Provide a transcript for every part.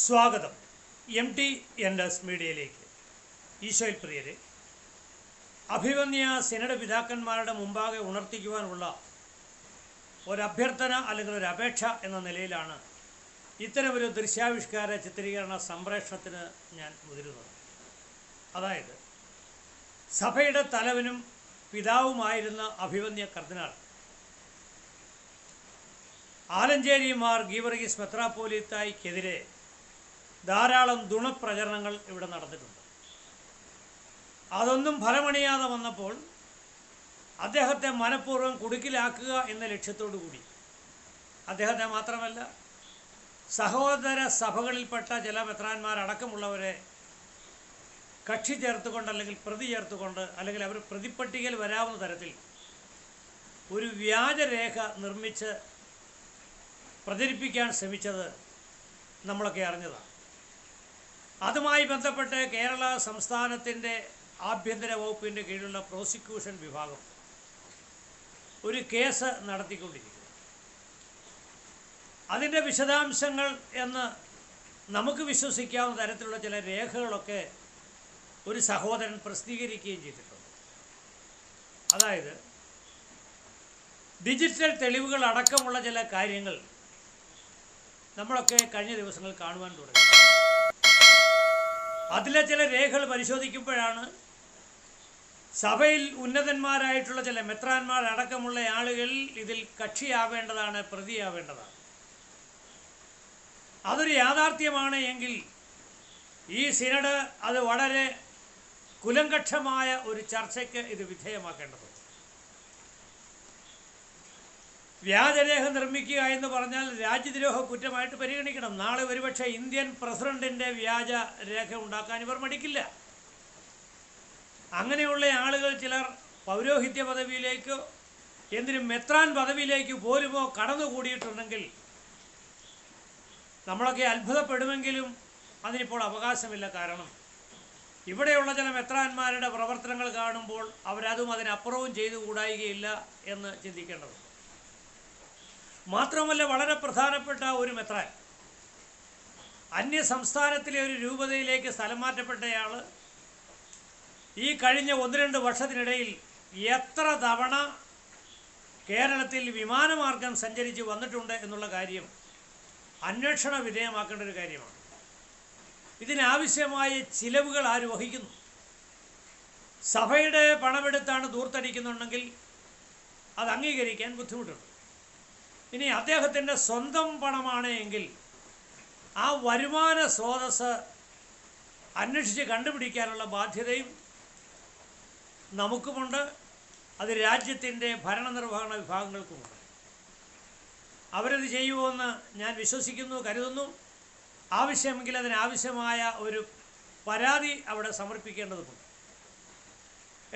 സ്വാഗതം. M T N S മീഡിയയിലേക്ക്. ഈശോയിൽ പ്രിയരെ അഭിവന്യ സിനഡ് പിതാക്കന്മാരുടെ മുമ്പാകെ ഉണർത്തിക്കുവാനുള്ള ഒരഭ്യർത്ഥന അല്ലെങ്കിൽ ഒരു അപേക്ഷ എന്ന നിലയിലാണ് ഇത്തരമൊരു ദൃശ്യാവിഷ്കാര ചിത്രീകരണ സംപ്രേഷണത്തിന് ഞാൻ മുതിരുന്നത്. അതായത് സഭയുടെ തലവനും പിതാവുമായിരുന്ന അഭിവന്യ കർദിനാൾ ആലഞ്ചേരി മാർ ഗീവർഗീസ് മെത്രാപ്പോലിത്തായിക്കെതിരെ ധാരാളം ദുണപ്രചരണങ്ങൾ ഇവിടെ നടന്നിട്ടുണ്ട്. അതൊന്നും ഫലമണിയാതെ വന്നപ്പോൾ അദ്ദേഹത്തെ മനഃപൂർവം കുടുക്കിലാക്കുക എന്ന ലക്ഷ്യത്തോടു കൂടി. അദ്ദേഹത്തെ മാത്രമല്ല സഹോദര സഭകളിൽപ്പെട്ട ചില മെത്രാന്മാരടക്കമുള്ളവരെ കക്ഷി ചേർത്തുകൊണ്ട് അല്ലെങ്കിൽ പ്രതി ചേർത്തുകൊണ്ട് അല്ലെങ്കിൽ അവർ പ്രതിപ്പട്ടികയിൽ വരാവുന്ന തരത്തിൽ ഒരു വ്യാജരേഖ നിർമ്മിച്ച് പ്രചരിപ്പിക്കാൻ ശ്രമിച്ചത് നമ്മളൊക്കെ അറിഞ്ഞതാണ്. അതുമായി ബന്ധപ്പെട്ട് കേരള സംസ്ഥാനത്തിന്റെ ആഭ്യന്തര വകുപ്പിന്റെ കീഴിലുള്ള പ്രോസിക്യൂഷൻ വിഭാഗം ഒരു കേസ് നടത്തിക്കൊണ്ടിരിക്കുന്നു. അതിന്റെ വിശദാംശങ്ങൾ എന്ന് നമുക്ക് വിശ്വസിക്കാവുന്ന തരത്തിലുള്ള ചില രേഖകളൊക്കെ ഒരു സഹോദരൻ പ്രസിദ്ധീകരിക്കുകയും ചെയ്തിട്ടുണ്ട്. അതായത് ഡിജിറ്റൽ തെളിവുകൾ അടക്കമുള്ള ചില കാര്യങ്ങൾ നമ്മളൊക്കെ കഴിഞ്ഞ ദിവസങ്ങൾ കാണുവാൻ തുടങ്ങി. അതിലെ ചില രേഖകൾ പരിശോധിക്കുമ്പോഴാണ് സഭയിൽ ഉന്നതന്മാരായിട്ടുള്ള ചില മെത്രാന്മാരടക്കമുള്ള ആളുകൾ ഇതിൽ കക്ഷിയാവേണ്ടതാണ് പ്രതിയാവേണ്ടതാണ്. അതൊരു യാഥാർത്ഥ്യമാണ് എങ്കിൽ ഈ സിനഡ് അത് വളരെ കുലങ്കക്ഷമായ ഒരു ചർച്ചയ്ക്ക് ഇത് വിധേയമാക്കേണ്ടതുണ്ട്. വ്യാജരേഖ നിർമ്മിക്കുക എന്ന് പറഞ്ഞാൽ രാജ്യദ്രോഹ കുറ്റമായിട്ട് പരിഗണിക്കണം. നാളെ ഒരുപക്ഷെ ഇന്ത്യൻ പ്രസിഡന്റിന്റെ വ്യാജ രേഖ ഉണ്ടാക്കാൻ ഇവർ മടിക്കില്ല. അങ്ങനെയുള്ള ആളുകൾ ചിലർ പൗരോഹിത്യ പദവിയിലേക്ക് എന്തിനും മെത്രാൻ പദവിയിലേക്ക് പോലുമോ കടന്നുകൂടിയിട്ടുണ്ടെങ്കിൽ നമ്മളൊക്കെ അത്ഭുതപ്പെടുമെങ്കിലും അതിനിപ്പോൾ അവകാശമില്ല. കാരണം ഇവിടെയുള്ള ചില മെത്രാന്മാരുടെ പ്രവർത്തനങ്ങൾ കാണുമ്പോൾ അവരതും അതിനപ്പുറവും ചെയ്തു കൂടായികയില്ല എന്ന് ചിന്തിക്കേണ്ടതുണ്ട്. മാത്രമല്ല വളരെ പ്രധാനപ്പെട്ട ഒരു മെത്രാൻ. അന്യ സംസ്ഥാനത്തിലെ ഒരു രൂപതയിലേക്ക് സ്ഥലം മാറ്റപ്പെട്ടയാൾ ഈ കഴിഞ്ഞ ഒന്ന് രണ്ട് വർഷത്തിനിടയിൽ എത്ര തവണ കേരളത്തിൽ വിമാനമാർഗം സഞ്ചരിച്ച് വന്നിട്ടുണ്ട് എന്നുള്ള കാര്യം അന്വേഷണ വിധേയമാക്കേണ്ട ഒരു കാര്യമാണ്. ഇതിനാവശ്യമായ ചിലവുകൾ ആര് വഹിക്കുന്നു? സഭയുടെ പണമെടുത്താണ് ദൂർത്തടിക്കുന്നുണ്ടെങ്കിൽ അത് അംഗീകരിക്കാൻ ബുദ്ധിമുട്ടുണ്ട്. ഇനി അദ്ദേഹത്തിന്റെ സ്വന്തം പണമാണ് എങ്കിൽ ആ വരുമാന സ്രോതസ് അന്വേഷിച്ച് കണ്ടുപിടിക്കാനുള്ള ബാധ്യതയും നമുക്കുമുണ്ട്. അത് രാജ്യത്തിന്റെ ഭരണനിർവഹണ വിഭാഗങ്ങൾക്കുമുണ്ട്. അവരത് ചെയ്യുമെന്ന് ഞാൻ വിശ്വസിക്കുന്നു കരുതുന്നു. ആവശ്യമെങ്കിൽ അതിനാവശ്യമായ ഒരു പരാതി അവിടെ സമർപ്പിക്കേണ്ടതുണ്ട്.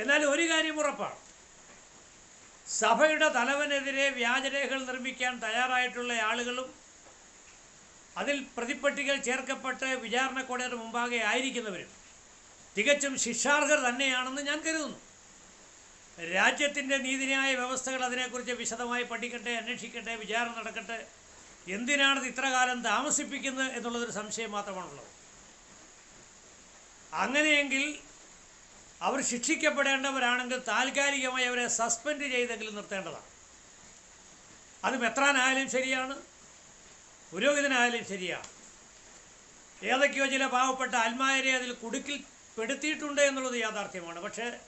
എന്നാൽ ഒരു കാര്യം ഉറപ്പാണ്. സഭയുടെ തലവനെതിരെ വ്യാജരേഖകൾ നിർമ്മിക്കാൻ തയ്യാറായിട്ടുള്ള ആളുകളും അതിൽ പ്രതിപ്പട്ടികൾ ചേർക്കപ്പെട്ട് വിചാരണ കോടതിയുടെ മുമ്പാകെ ആയിരിക്കുന്നവരും തികച്ചും ശിക്ഷാർഹർ തന്നെയാണെന്ന് ഞാൻ കരുതുന്നു. രാജ്യത്തിന്റെ നീതിന്യായ വ്യവസ്ഥകൾ അതിനെക്കുറിച്ച് വിശദമായി പഠിക്കട്ടെ അന്വേഷിക്കട്ടെ വിചാരണ നടക്കട്ടെ എന്തിനാണിത് ഇത്രകാലം താമസിപ്പിക്കുന്നത് എന്നുള്ളതൊരു സംശയം മാത്രമാണുള്ളത്. അങ്ങനെയെങ്കിൽ അവർ ശിക്ഷിക്കപ്പെടേണ്ടവരാണെങ്കിൽ താൽക്കാലികമായി അവരെ സസ്പെൻഡ് ചെയ്തെങ്കിലും നിർത്തേണ്ടതാണ്. അത് മെത്രാനായാലും ശരിയാണ് പുരോഹിതനായാലും ശരിയാണ്. ഏതൊക്കെയോ ചില പാവപ്പെട്ട ആത്മാരെ അതിൽ കുടുക്കിൽ പെടുത്തിയിട്ടുണ്ട് എന്നുള്ളത് യാഥാർത്ഥ്യമാണ്. പക്ഷേ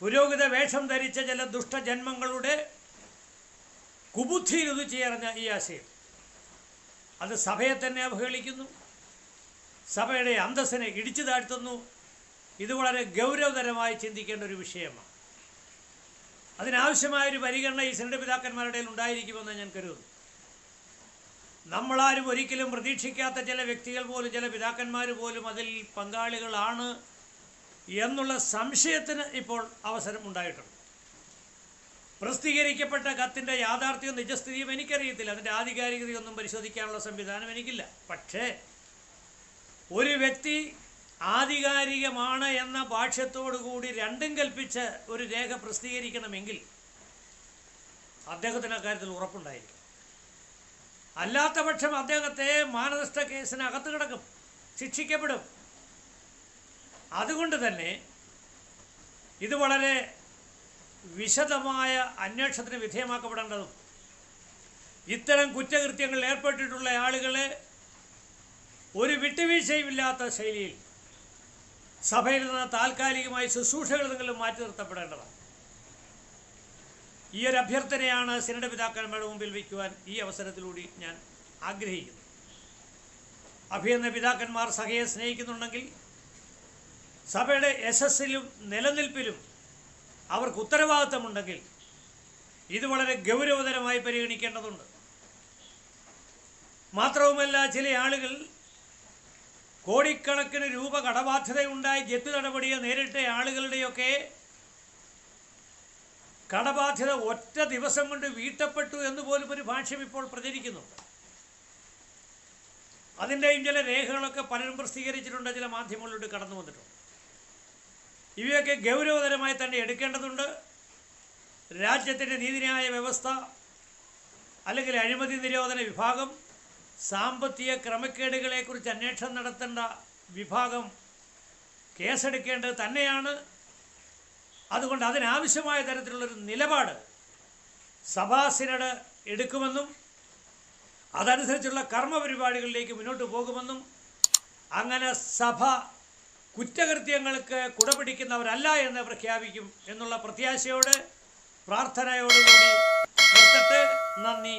പുരോഹിത വേഷം ധരിച്ച ചില ദുഷ്ടജന്മങ്ങളുടെ കുബുദ്ധിയിൽ ഉദിച്ചേർന്ന ഈ ആശയം. അത് സഭയെ തന്നെ അവഹേളിക്കുന്നു സഭയുടെ അന്തസ്സിനെ ഇടിച്ചു താഴ്ത്തുന്നു ഇത് വളരെ ഗൗരവതരമായി ചിന്തിക്കേണ്ട ഒരു വിഷയമാണ്. അതിനാവശ്യമായ ഒരു പരിഗണന ഈ സിനഡ് പിതാക്കന്മാരുടെ ഉണ്ടായിരിക്കുമെന്ന് ഞാൻ കരുതുന്നു. നമ്മളാരും ഒരിക്കലും പ്രതീക്ഷിക്കാത്ത ചില വ്യക്തികൾ പോലും ചില പിതാക്കന്മാർ പോലും അതിൽ പങ്കാളികളാണ് എന്നുള്ള സംശയത്തിന് ഇപ്പോൾ അവസരം ഉണ്ടായിട്ടുണ്ട്. പ്രസിദ്ധീകരിക്കപ്പെട്ട കത്തിന്റെ യാഥാർത്ഥ്യവും നിജസ്ഥിതിയും എനിക്കറിയത്തില്ല. അതിന്റെ ആധികാരികതയൊന്നും പരിശോധിക്കാനുള്ള സംവിധാനം എനിക്കില്ല. പക്ഷേ ഒരു വ്യക്തി ആധികാരികമാണ് എന്ന പാക്ഷ്യത്തോടുകൂടി രണ്ടും കൽപ്പിച്ച് ഒരു രേഖ പ്രസിദ്ധീകരിക്കണമെങ്കിൽ അദ്ദേഹത്തിന് അക്കാര്യത്തിൽ ഉറപ്പുണ്ടായിരിക്കും. അല്ലാത്ത പക്ഷം അദ്ദേഹത്തെ മാനനഷ്ട കേസിന് അകത്ത് കിടക്കും ശിക്ഷിക്കപ്പെടും. അതുകൊണ്ട് തന്നെ ഇത് വളരെ വിശദമായ അന്വേഷണത്തിന് വിധേയമാക്കപ്പെടേണ്ടതും ഇത്തരം കുറ്റകൃത്യങ്ങളിൽ ഏർപ്പെട്ടിട്ടുള്ള ആളുകളെ ഒരു വിട്ടുവീഴ്ചയുമില്ലാത്ത ശൈലിയിൽ സഭയിൽ നിന്ന് താൽക്കാലികമായി ശുശ്രൂഷകൾ നിങ്ങളും മാറ്റി നിർത്തപ്പെടേണ്ടതാണ്. ഈ ഒരു അഭ്യർത്ഥനയാണ് സിനഡ് പിതാക്കന്മാരുടെ മുമ്പിൽ വയ്ക്കുവാൻ ഈ അവസരത്തിലൂടെ ഞാൻ ആഗ്രഹിക്കുന്നു. അഭിയന്ന പിതാക്കന്മാർ സഭയെ സ്നേഹിക്കുന്നുണ്ടെങ്കിൽ സഭയുടെ യശസ്സിലും നിലനിൽപ്പിലും അവർക്ക് ഉത്തരവാദിത്തമുണ്ടെങ്കിൽ ഇത് വളരെ ഗൗരവതരമായി പരിഗണിക്കേണ്ടതുണ്ട്. മാത്രവുമല്ല ചില ആളുകൾ കോടിക്കണക്കിന് രൂപ കടബാധ്യതയുണ്ടായി ജപ്തി നടപടിയെ നേരിട്ട ആളുകളുടെയൊക്കെ കടബാധ്യത ഒറ്റ ദിവസം കൊണ്ട് വീട്ടപ്പെട്ടു എന്ന് പോലും ഒരു ഭാഷ്യം ഇപ്പോൾ പ്രചരിക്കുന്നുണ്ട് അതിന്റെയും ചില രേഖകളൊക്കെ പലരും പ്രസിദ്ധീകരിച്ചിട്ടുണ്ട് ചില മാധ്യമങ്ങളിലോട്ട് കടന്നു വന്നിട്ടുണ്ട്. ഇവയൊക്കെ ഗൗരവതരമായി തന്നെ എടുക്കേണ്ടതുണ്ട്. രാജ്യത്തിന്റെ നീതിന്യായ വ്യവസ്ഥ അല്ലെങ്കിൽ അഴിമതി നിരോധന വിഭാഗം സാമ്പത്തിക ക്രമക്കേടുകളെക്കുറിച്ച് അന്വേഷണം നടത്തേണ്ട വിഭാഗം കേസെടുക്കേണ്ടത് തന്നെയാണ്. അതുകൊണ്ട് അതിനാവശ്യമായ തരത്തിലുള്ളൊരു നിലപാട് സഭാ സിനഡ് എടുക്കുമെന്നും അതനുസരിച്ചുള്ള കർമ്മപരിപാടികളിലേക്ക് മുന്നോട്ട് പോകുമെന്നും അങ്ങനെ സഭ കുറ്റകൃത്യങ്ങൾക്ക് കുടപിടിക്കുന്നവരല്ല എന്ന് പ്രഖ്യാപിക്കും എന്നുള്ള പ്രത്യാശയോട് പ്രാർത്ഥനയോടുകൂടി നിർത്തിട്ട് നന്ദി.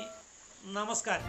നമസ്കാരം